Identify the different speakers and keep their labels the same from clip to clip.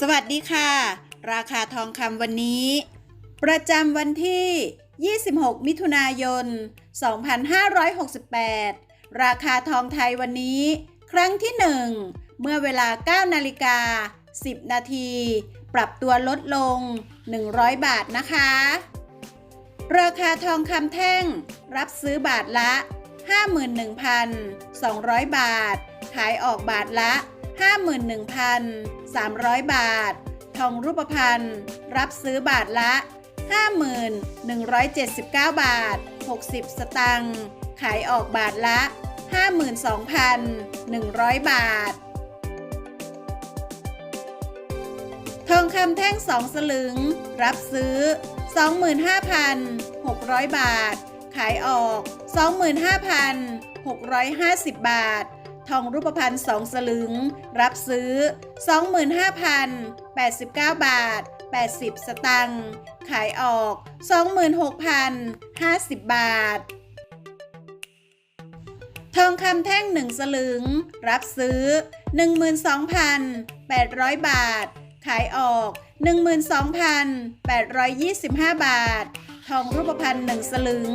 Speaker 1: สวัสดีค่ะ ราคาทองคำวันนี้ ประจำวันที่ 26 มิถุนายน 2568 ราคาทองไทยวันนี้ ครั้งที่ 1 เมื่อเวลา 9 นาฬิกา 10 นาที ปรับตัวลดลง 100 บาทนะคะ ราคาทองคำแท่ง รับซื้อบาทละ 51,200 บาท ขายออกบาทละ 51,300 บาท ทองรูปพรรณรับซื้อบาทละ50,179 บาท 60 สตังค์ขายออกบาทละ 52,100 บาท ทองคำแท่ง2สลึง รับซื้อ 25,600 บาท ขายออก 25,650 บาท ทองรูปพรรณ2สลึง รับซื้อ 25,089 บาท 80 สตังค์ ขายออก 26,050 บาท ทองคำแท่ง 1 สลึง รับซื้อ 12,800 บาท ขายออก 12,825 บาท ทองรูปพรรณ1สลึง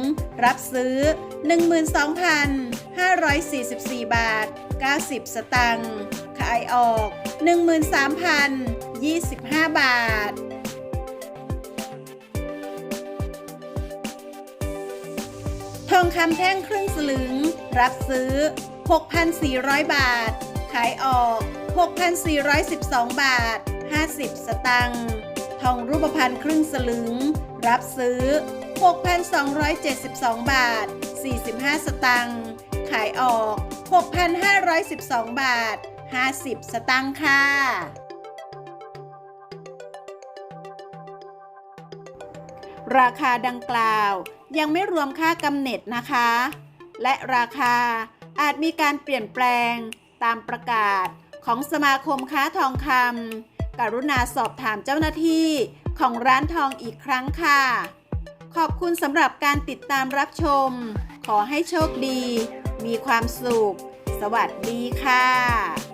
Speaker 1: รับซื้อ 12,544 บาท 90 สตังค์ ขายออก 13,025 บาททองคำแท่งครึ่งสลึง รับซื้อ 6,400 บาท ขายออก 6,412 บาท 50 สตังค์ ทองรูปพรรณครึ่งสลึง รับซื้อ 6,272 บาท 45 สตังค์ ขายออก 6,512 บาท 50 สตังค์ค่ะ ราคาดังกล่าวยังไม่รวมค่ากำเนิดนะคะ และราคาอาจมีการเปลี่ยนแปลงตามประกาศของสมาคมค้าทองคำ กรุณาสอบถามเจ้าหน้าที่ของร้านทองอีกครั้งค่ะ ขอบคุณสำหรับการติดตามรับชม ขอให้โชคดี มีความสุข สวัสดีค่ะ